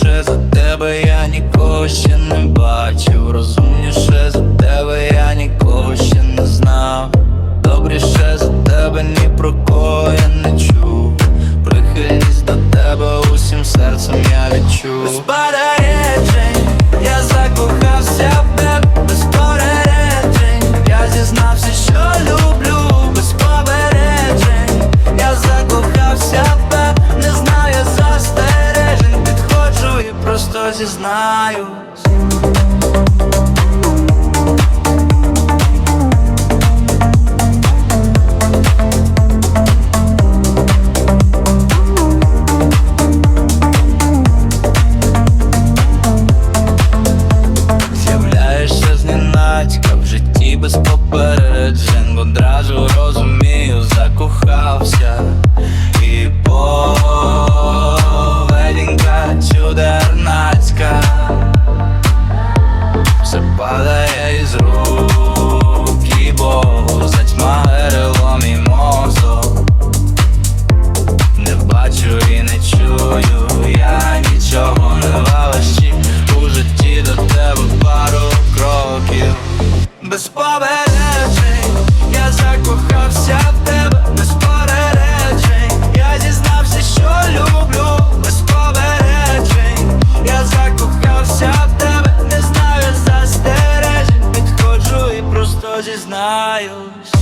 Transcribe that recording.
Розумніше за тебе, я нікого ще не бачив, розумніше за тебе, я нікого ще не знав. Добріше за тебе, ні про кого я не чув. Прихильність до тебе усім серцем я відчув. І просто зізнаюсь З'являєшся зненацька в житті без попереджень. Одразу розумію, закохався Без попереджень. Я закохався в тебе без попереджень. Я зізнався, що люблю без попереджень. Я закохався в тебе, не знаю застережень. Підходжу і просто зізнаюсь